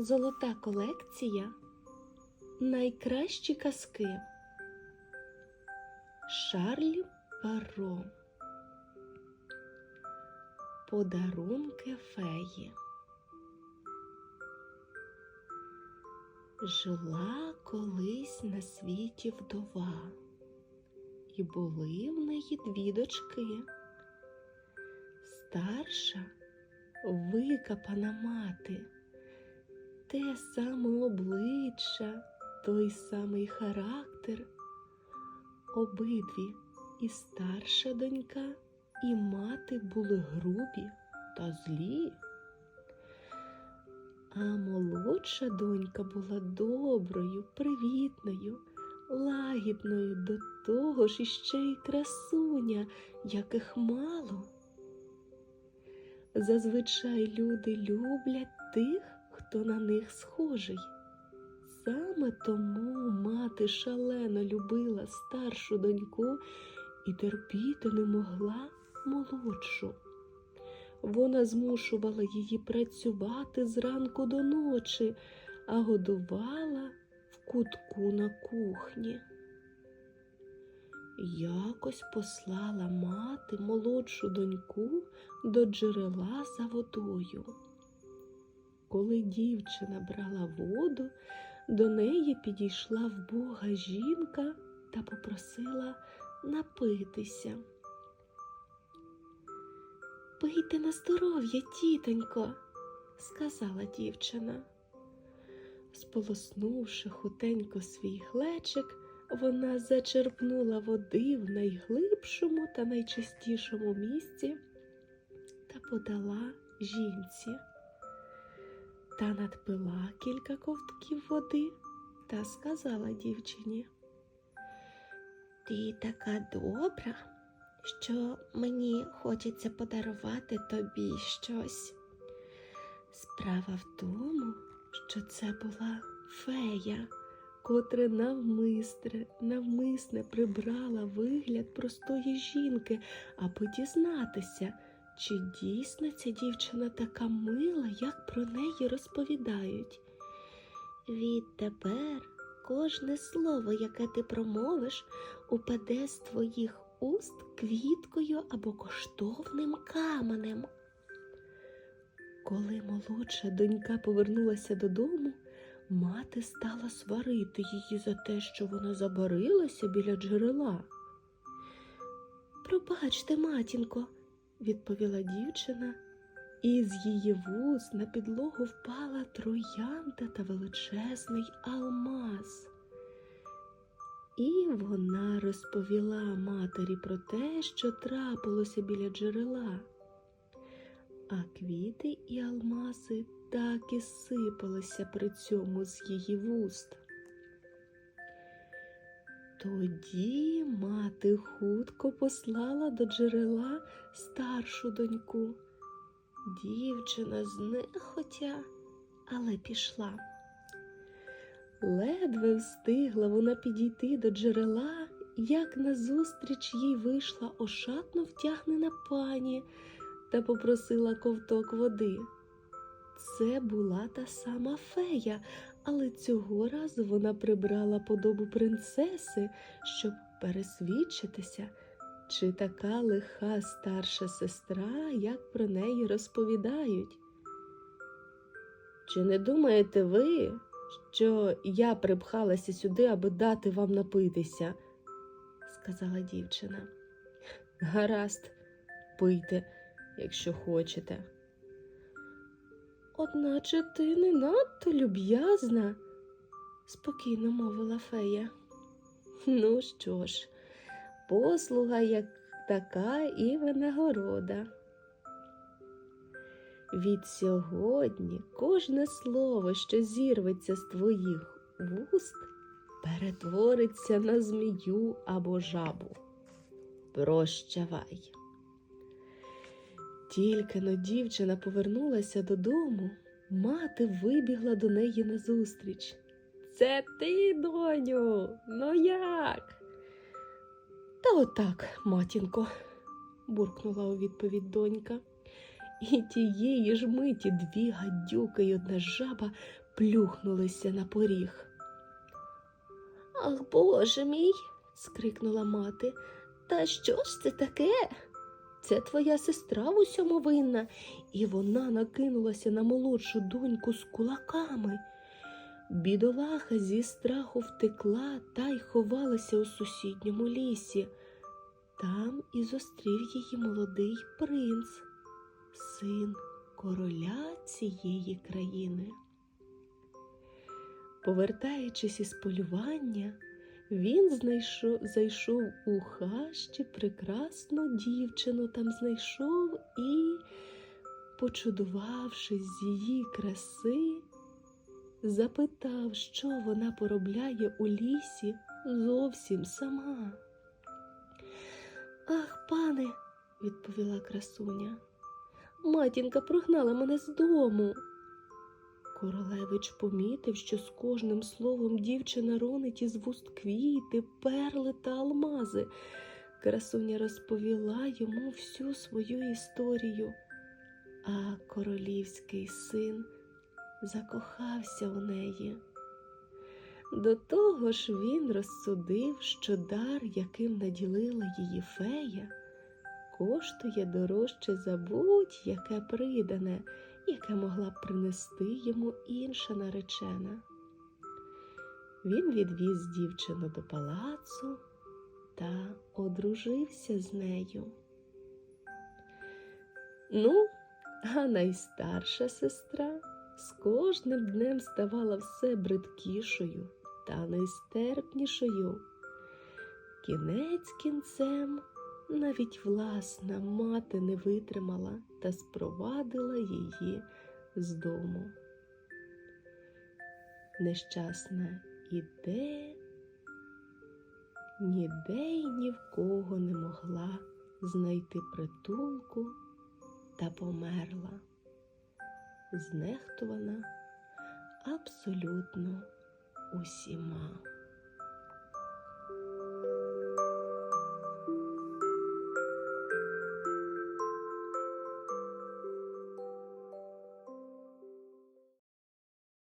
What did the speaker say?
Золота колекція. Найкращі казки. Шарлі Перо. Подарунки феї. Жила колись на світі вдова, і були в неї дві дочки. Старша викопана мати, те саме обличчя, той самий характер. Обидві і старша донька, і мати були грубі та злі. А молодша донька була доброю, привітною, лагідною, до того ж іще й красуня, яких мало. Зазвичай люди люблять тих, хто на них схожий. Саме тому мати шалено любила старшу доньку і терпіти не могла молодшу. Вона змушувала її працювати зранку до ночі, а годувала в кутку на кухні. Якось послала мати молодшу доньку до джерела за водою. Коли дівчина брала воду, до неї підійшла вбога жінка та попросила напитися. Пийте на здоров'я, тітонько, сказала дівчина. Сполоснувши хутенько свій глечик, вона зачерпнула води в найглибшому та найчистішому місці та подала жінці. Та надпила кілька ковтків води та сказала дівчині. Ти така добра, що мені хочеться подарувати тобі щось. Справа в тому, що це була фея, котра навмисне, навмисне прибрала вигляд простої жінки, аби дізнатися, чи дійсно ця дівчина така мила, як про неї розповідають. Відтепер кожне слово, яке ти промовиш, упаде з твоїх уст квіткою або коштовним каменем. Коли молодша донька повернулася додому, мати стала сварити її за те, що вона забарилася біля джерела. Пробачте, матінко, відповіла дівчина, і з її вуз на підлогу впала троянда та величезний алмаз. І вона розповіла матері про те, що трапилося біля джерела. А квіти і алмази так і сипалися при цьому з її вуст. Тоді мати хутко послала до джерела старшу доньку. Дівчина знехотя, але пішла. Ледве встигла вона підійти до джерела, як назустріч їй вийшла ошатно втягнена пані та попросила ковток води. Це була та сама фея, але цього разу вона прибрала подобу принцеси, щоб пересвідчитися, чи така лиха старша сестра, як про неї розповідають. Чи не думаєте ви, що я припхалася сюди, аби дати вам напитися? сказала дівчина. Гаразд, пийте, якщо хочете. Одначе ти не надто люб'язна, спокійно мовила фея. Ну що ж, послуга як така і винагорода. Від сьогодні кожне слово, що зірветься з твоїх вуст, перетвориться на змію або жабу. Прощавай. Тільки но дівчина повернулася додому, мати вибігла до неї назустріч. Це ти, доню, ну як? Та отак, матінко, буркнула у відповідь донька. І тієї ж миті дві гадюки й одна жаба плюхнулися на поріг. Ах, боже мій. скрикнула мати. Та що ж це таке? Це твоя сестра в усьому винна, і вона накинулася на молодшу доньку з кулаками. Бідолаха зі страху втекла та й ховалася у сусідньому лісі. Там і зустрів її молодий принц, син короля цієї країни. Повертаючись із полювання, він знайшов, зайшов у хащі прекрасну дівчину там знайшов і, почудувавшись з її краси, запитав, що вона поробляє у лісі зовсім сама. Ах, пане, відповіла красуня, матінка прогнала мене з дому. Королевич помітив, що з кожним словом дівчина ронить із вуст квіти, перли та алмази. Красуня розповіла йому всю свою історію, а королівський син закохався у неї. До того ж він розсудив, що дар, яким наділила її фея, коштує дорожче за будь-яке придане, яке могла б принести йому інша наречена. Він відвіз дівчину до палацу та одружився з нею. Ну, а найстарша сестра з кожним днем ставала все бридкішою та нестерпнішою. Кінець кінцем навіть власна мати не витримала та спровадила її з дому. Нещасна іде, ніде й ні в кого не могла знайти притулку та померла, знехтувана абсолютно усіма.